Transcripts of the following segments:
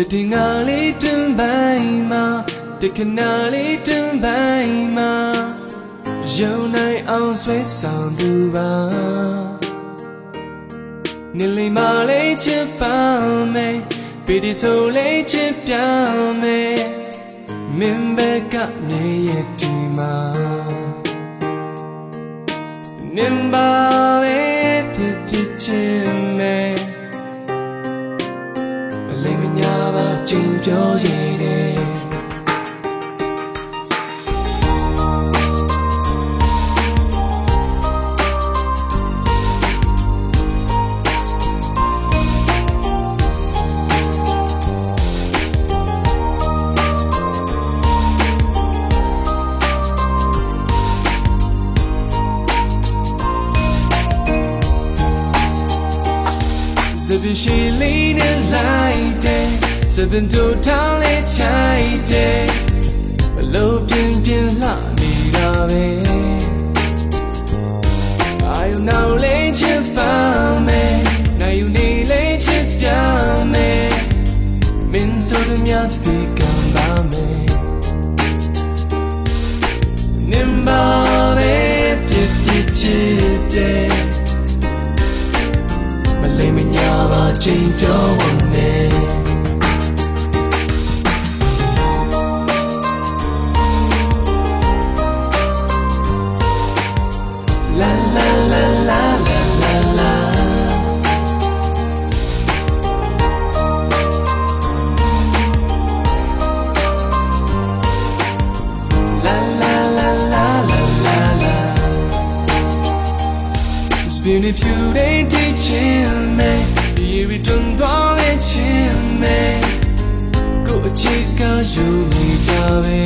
တတင်ငါလေးတွင်ပိုင်းမှာတခဏလေးတွင်ပိုင်းမှာယုံနိုင်အောင်ဆွဲဆောင်သူပါနေလေးမလေးချစ်ပါမယ်ပေဒီဆိုလေးချစ်ပြောင်းမယ်မင်းဘက်ကမြေရဲ့ဒီမှာနင်ပါပဲ 心就一点随便心里念来 Sipping to town late night day ဘလို့ပြင်းပြင်းလှနေတာပဲ နေဖြူတဲ့တိချင်းမဲဒီရီတွန်းသွားလဲချင်းမဲကိုအချစ်ကယူနေကြပဲ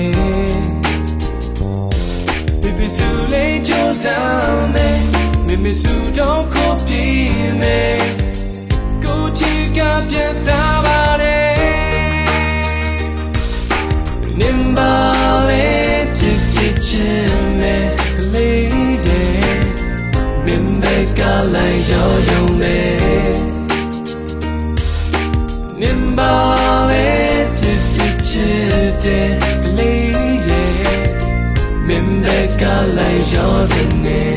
Baby စူလေးကြိုးစားမဲ Baby စူတော့ခေါ်ပြင်းမဲကိုချစ်ကပြန်သား မင်းပါပဲဖြစ်ဖြစ်ချစ်တဲ့လေးရဲ့မင်းဘက်ကလိုက်ရောတဲ့နေ